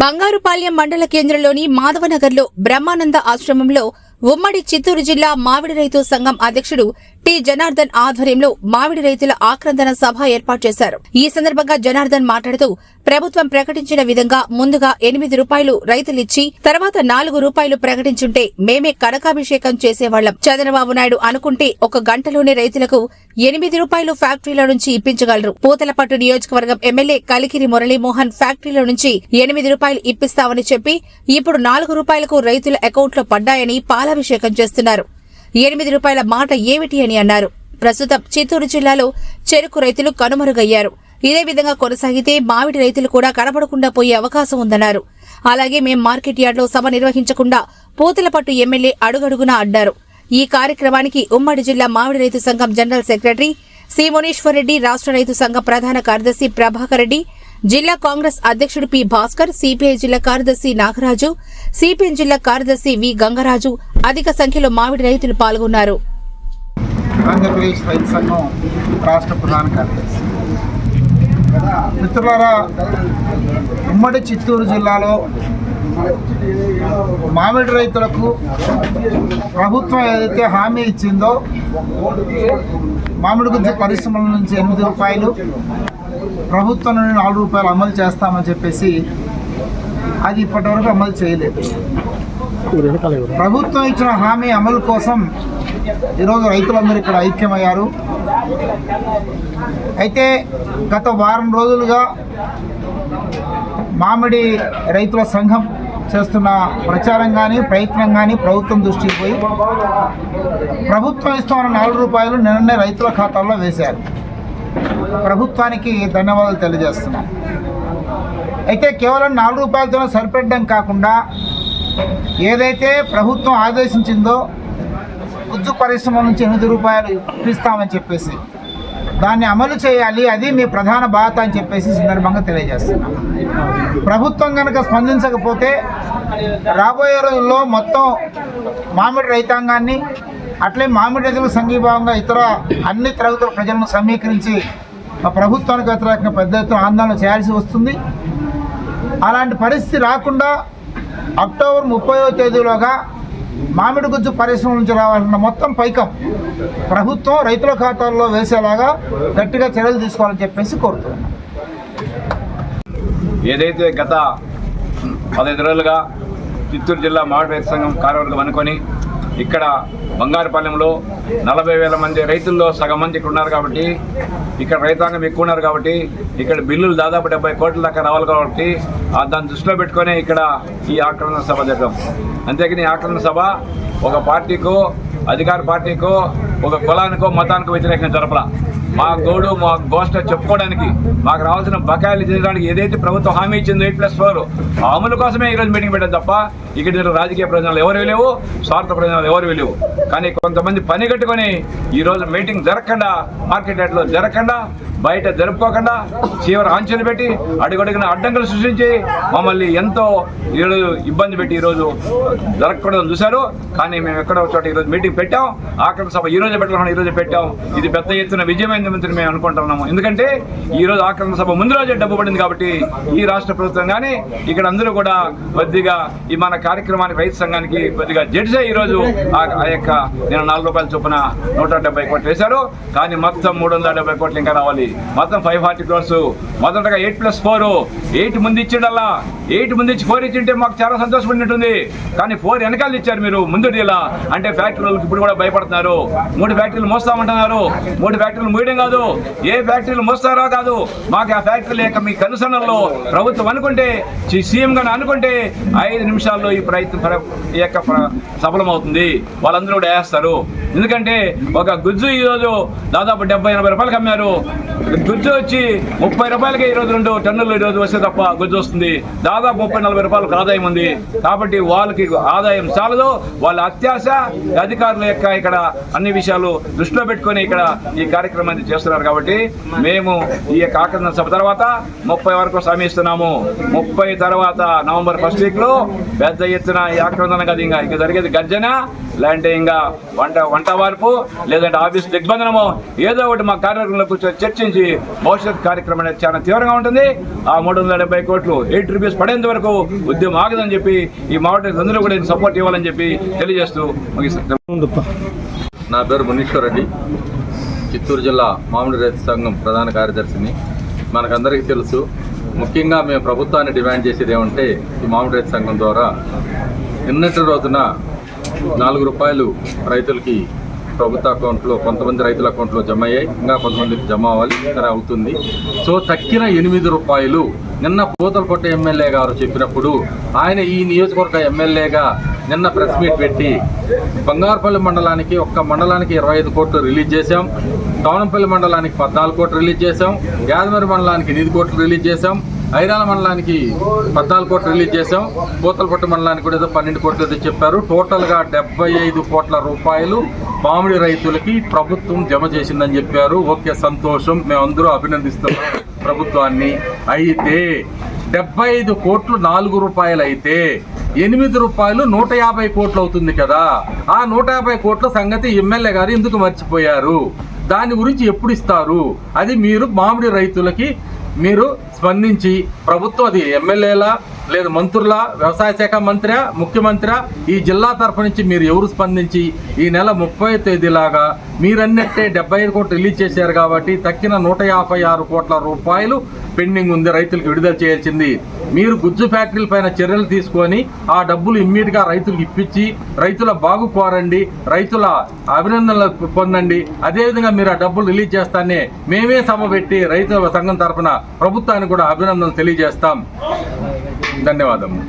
బంగారుపాల్యం మండల కేంద్రంలోని మాధవనగర్లో బ్రహ్మానంద ఆశ్రమంలో ఉమ్మడి చిత్తూరు జిల్లా మామిడి రైతు సంఘం అధ్యక్షుడు టి. జనార్దన్ ఆధ్వర్యంలో మామిడి రైతుల ఆక్రందన సభ ఏర్పాటు చేశారు. ఈ సందర్భంగా జనార్దన్ మాట్లాడుతూ ప్రభుత్వం ప్రకటించిన విధంగా ముందుగా ఎనిమిది రూపాయలు రైతులిచ్చి తర్వాత నాలుగు రూపాయలు ప్రకటించుంటే మేమే కనకాభిషేకం చేసేవాళ్ళం చంద్రబాబు నాయుడు అనుకుంటే ఒక గంటలోనే రైతులకు ఎనిమిది రూపాయలు ఫ్యాక్టరీల నుంచి ఇప్పించగలరు. పూతలపట్టు నియోజకవర్గం ఎమ్మెల్యే కలికిరి మురళీమోహన్ ఫ్యాక్టరీల నుంచి ఎనిమిది రూపాయలు ఇప్పిస్తామని చెప్పి ఇప్పుడు నాలుగు రూపాయలకు రైతుల అకౌంట్లో పడ్డాయని పాలాభిషేకం చేస్తున్నారు. ఎనిమిది రూపాయల మాట ఏమిటి అని అన్నారు. ప్రస్తుతం చిత్తూరు జిల్లాలో చెరుకు రైతులు కనుమరుగయ్యారు. ఇదే విధంగా కొనసాగితే మామిడి రైతులు కూడా కనబడకుండా పోయే అవకాశం ఉందన్నారు. అలాగే మేం మార్కెట్ యార్డ్లో సభ నిర్వహించకుండా పూతలపట్టు ఎమ్మెల్యే అడుగడుగునా అడ్డారు ఈ కార్యక్రమానికి ఉమ్మడి జిల్లా మామిడి రైతు సంఘం general secretary C Muniswar Reddy రాష్ట్ర రైతు సంఘం ప్రధాన కార్యదర్శి ప్రభాకర్ రెడ్డి జిల్లా కాంగ్రెస్ అధ్యక్షుడు పి భాస్కర్ సిపిఐ జిల్లా కార్యదర్శి నాగరాజు సిపిఎం జిల్లా కార్యదర్శి వి గంగరాజు అధిక సంఖ్యలో మామిడి రైతులు పాల్గొన్నారు. ఆంధ్రప్రదేశ్ రైతు సంఘం రాష్ట్ర ప్రధాన కార్యదర్శి. మిత్రులారా ఉమ్మడి చిత్తూరు జిల్లాలో మామిడి రైతులకు ప్రభుత్వం ఏదైతే హామీ ఇచ్చిందో మామిడి గుజ్జు పరిశ్రమల నుంచి ఎనిమిది రూపాయలు ప్రభుత్వం నుండి నాలుగు రూపాయలు అమలు చేస్తామని చెప్పేసి అది ఇప్పటివరకు అమలు చేయలేదు. ప్రభుత్వం ఇచ్చిన హామీ అమలు కోసం ఈరోజు రైతులందరూ ఇక్కడ ఐక్యమయ్యారు. అయితే గత వారం రోజులుగా మామిడి రైతుల సంఘం చేస్తున్న ప్రచారం కానీ ప్రయత్నం కానీ ప్రభుత్వం దృష్టికి పోయి ప్రభుత్వం ఇస్తున్న నాలుగు రూపాయలు నిన్ననే రైతుల ఖాతాల్లో వేశారు. ప్రభుత్వానికి ధన్యవాదాలు తెలియజేస్తున్నాం. అయితే కేవలం నాలుగు రూపాయలతో సరిపెట్టడం కాకుండా ఏదైతే ప్రభుత్వం ఆదేశించిందో ఉద్యోగ పరిశ్రమ నుంచి ఎనిమిది రూపాయలు ఇప్పిస్తామని చెప్పేసి దాన్ని అమలు చేయాలి అది మీ ప్రధాన బాధ అని చెప్పేసి సందర్భంగా తెలియజేస్తున్నాం ప్రభుత్వం కనుక స్పందించకపోతే రాబోయే రోజుల్లో మొత్తం మామిడి రైతాంగాన్ని అట్లే మామిడి రైతులకు సంఘీభావంగా ఇతర అన్ని తరగతుల ప్రజలను సమీకరించి ప్రభుత్వానికి వ్యతిరేకంగా పెద్ద ఎత్తున ఆందోళన చేయాల్సి వస్తుంది. అలాంటి పరిస్థితి రాకుండా అక్టోబర్ ముప్పైవ తేదీలోగా మామిడి గుజ్జు పరిశ్రమ నుంచి రావాలన్న మొత్తం పైకం ప్రభుత్వం రైతుల ఖాతాల్లో వేసేలాగా గట్టిగా చర్యలు తీసుకోవాలని చెప్పేసి కోరుతున్నాను. ఏదైతే గత పదహైదు రోజులుగా చిత్తూరు జిల్లా మామిడి రైతు సంఘం కార్యవర్గం అనుకొని ఇక్కడ బంగారుపాలెంలో నలభై వేల మంది రైతుల్లో సగం మంది ఇక్కడ ఉన్నారు కాబట్టి ఇక్కడ రైతాంగం ఎక్కువ ఉన్నారు కాబట్టి ఇక్కడ బిల్లులు దాదాపు డెబ్బై కోట్ల దాకా రావాలి కాబట్టి దాన్ని దృష్టిలో పెట్టుకొని ఇక్కడ ఈ ఆక్రమణ సభ జరగం అంతేకాని ఆక్రమణ సభ ఒక పార్టీకో అధికార పార్టీకో ఒక కులానికో మతానికో వ్యతిరేకంగా జరపలా. మా గోడు మా గోష్ట చెప్పుకోవడానికి మాకు రావాల్సిన బకాయిలు చేయడానికి ఏదైతే ప్రభుత్వం హామీ ఇచ్చిందో ఎయిట్ ప్లస్ ఫోర్ అమలు కోసమే ఈరోజు మీటింగ్ పెట్టాం తప్ప ఇక్కడ రాజకీయ ప్రయోజనాలు ఎవరు లేవు స్వార్థ ప్రయోజనాలు ఎవరు లేవు కానీ కొంతమంది పని కట్టుకొని ఈరోజు మీటింగ్ జరగకుండా మార్కెట్ యార్డ్లో జరగకుండా బయట జరుపుకోకుండా చివర ఆంక్షలు పెట్టి అడుగడుగున అడ్డంకులు సృష్టించి మమ్మల్ని ఎంతో ఈరోజు ఇబ్బంది పెట్టి ఈరోజు జరగకూడదని చూశారు. కానీ మేము ఎక్కడో చోట ఈరోజు మీటింగ్ పెట్టాం. ఆఖరి సభ ఈ రోజు పెట్టుకున్నాం ఈ రోజు పెట్టాం. ఇది పెద్ద ఎత్తున విజయమైందని మంత్రి మేము అనుకుంటున్నాము ఎందుకంటే ఈ రోజు సభ ముందు రోజే డబ్బు పడింది కాబట్టి ఈ రాష్ట్ర ప్రభుత్వం కానీ ఇక్కడ అందరూ కూడా కొద్దిగా ఈ మన కార్యక్రమానికి రైతు సంఘానికి కొద్దిగా జడ్జే ఈ రోజు ఆ ఆ యొక్క నేను నాలుగు రూపాయల చొప్పున నూట డెబ్బై కోట్లు వేశారు. కానీ మొత్తం మూడు వందల డెబ్బై కోట్లు ఇంకా రావాలి. మొత్తం ఫైవ్ ఫార్టీ క్రోర్స్. మొదటగా ఎయిట్ ప్లస్ ఫోర్. ఎయిట్ ముందు ఇచ్చిండల్లా. ఎయిట్ ముందు ఇచ్చి ఫోర్ ఇచ్చింటే మాకు చాలా సంతోషపడినట్టుంది. కానీ ఫోర్ వెనకాల ఇచ్చారు మీరు ముందు ఇలా అంటే ఫ్యాక్టరీలకు ఇప్పుడు కూడా భయపడుతున్నారు. మూడు ఫ్యాక్టరీలు మోస్తామంటున్నారు. మూడు ఫ్యాక్టరీలు మూయడం కాదు. ఏ ఫ్యాక్టరీలు మోస్తారో కాదు. మాకు ఆ ఫ్యాక్టరీల యొక్క మీ కనుసనల్లో ప్రభుత్వం అనుకుంటే సీఎం గాని అనుకుంటే ఐదు నిమిషాల్లో ఈ ప్రయత్నం ఈ యొక్క సఫలమవుతుంది. వాళ్ళందరూ కూడా వేస్తారు. ఎందుకంటే ఒక గుజ్జు ఈరోజు దాదాపు డెబ్బై ఎనభై రూపాయలకి అమ్మారు. గుజ్జు వచ్చి ముప్పై రూపాయలకి ఈరోజు రెండు టన్నులు ఈరోజు వస్తే తప్ప గుజ్జు వస్తుంది. దాదాపు ముప్పై నలభై రూపాయలకు ఆదాయం ఉంది. కాబట్టి వాళ్ళకి ఆదాయం చాలదు. వాళ్ళ అత్యాశ అధికారుల యొక్క ఇక్కడ అన్ని విషయాలు దృష్టిలో పెట్టుకొని ఇక్కడ ఈ కార్యక్రమాన్ని చేస్తున్నారు కాబట్టి మేము ఈ యొక్క ఆకరణ సభ తర్వాత ముప్పై వరకు శ్రమిస్తున్నాము ముప్పై తర్వాత నవంబర్ ఫస్ట్ వీక్లో పెద్ద పెద్ద ఎత్తున ఈ ఆక్రందన కదా ఇంకా ఇంకా జరిగేది గర్జన లేదంటే ఇంకా వంట వంట వార్పు లేదంటే ఆఫీస్ దిగ్బంధనము. ఏదో ఒకటి మా కార్యవర్గంలో కూర్చొని చర్చించి భవిష్యత్ కార్యక్రమం అనేది చాలా తీవ్రంగా ఉంటుంది. ఆ మూడు వందల డెబ్బై కోట్లు ఎయిట్ రూపీస్ పడేంత వరకు ఉద్యమం ఆగదని చెప్పి ఈ మావట అందరూ కూడా సపోర్ట్ ఇవ్వాలని చెప్పి తెలియజేస్తూ ముగిస్తాను నా పేరు మునీశ్వర్ రెడ్డి. చిత్తూరు జిల్లా మామిడి రైతు సంఘం ప్రధాన కార్యదర్శిని. మనకందరికీ తెలుసు ముఖ్యంగా మేము ప్రభుత్వాన్ని డిమాండ్ చేసేది ఏమంటే ఈ మామిడి రైతు సంఘం ద్వారా నిన్నటి రోజున నాలుగు రూపాయలు రైతులకి ప్రభుత్వ అకౌంట్లో కొంతమంది రైతుల అకౌంట్లో జమ అయ్యాయి. ఇంకా కొంతమందికి జమ అవ్వాలి సరే అవుతుంది. సో తక్కిన ఎనిమిది రూపాయలు నిన్న పూతలకొట్ట ఎమ్మెల్యే గారు చెప్పినప్పుడు ఆయన ఈ నియోజకవర్గ ఎమ్మెల్యేగా నిన్న ప్రెస్ మీట్ పెట్టి బంగారుపల్లి మండలానికి ఒక్క మండలానికి ఇరవై ఐదు కోట్లు రిలీజ్ చేశాం. కవనంపల్లి మండలానికి పద్నాలుగు కోట్లు రిలీజ్ చేశాం. యాదమరి మండలానికి ఎనిమిది కోట్లు రిలీజ్ చేశాం. ఐరాల మండలానికి పద్నాలుగు కోట్లు రిలీజ్ చేశాం. పూతలపట్టు మండలానికి కూడా ఏదో పన్నెండు కోట్లు ఏదో చెప్పారు. టోటల్గా డెబ్బై ఐదు కోట్ల రూపాయలు మామిడి రైతులకి ప్రభుత్వం జమ చేసిందని చెప్పారు. ఓకే సంతోషం. మేమందరూ అభినందిస్తున్నాం ప్రభుత్వాన్ని. అయితే డెబ్బై ఐదు కోట్లు నాలుగు రూపాయలు అయితే ఎనిమిది రూపాయలు నూట యాభై కోట్లు అవుతుంది కదా. ఆ నూట యాభై కోట్ల సంగతి ఎమ్మెల్యే గారు ఎందుకు మర్చిపోయారు? దాని గురించి ఎప్పుడు ఇస్తారు? అది మీరు మామిడి రైతులకి మీరు స్పందించి ప్రభుత్వం అది ఎమ్మెల్యేలా లేదు మంత్రుల వ్యవసాయ శాఖ మంత్రి ముఖ్యమంత్రి ఈ జిల్లా తరఫు నుంచి మీరు ఎవరు స్పందించి ఈ నెల ముప్పై తేదీలాగా మీరన్నట్టే డెబ్బై ఐదు కోట్లు రిలీజ్ చేశారు కాబట్టి తక్కిన నూట యాభై ఆరు కోట్ల రూపాయలు పెండింగ్ ఉంది రైతులకు విడుదల చేయాల్సింది. మీరు గుజ్జు ఫ్యాక్టరీల పైన చర్యలు తీసుకొని ఆ డబ్బులు ఇమ్మీడియట్గా రైతులకు ఇప్పించి రైతుల బాగు కోరండి రైతుల అభినందనలు పొందండి. అదేవిధంగా మీరు ఆ డబ్బులు రిలీజ్ చేస్తానే మేమే సభ పెట్టి రైతుల సంఘం తరఫున ప్రభుత్వానికి కూడా అభినందనలు తెలియజేస్తాం. ధన్యవాదము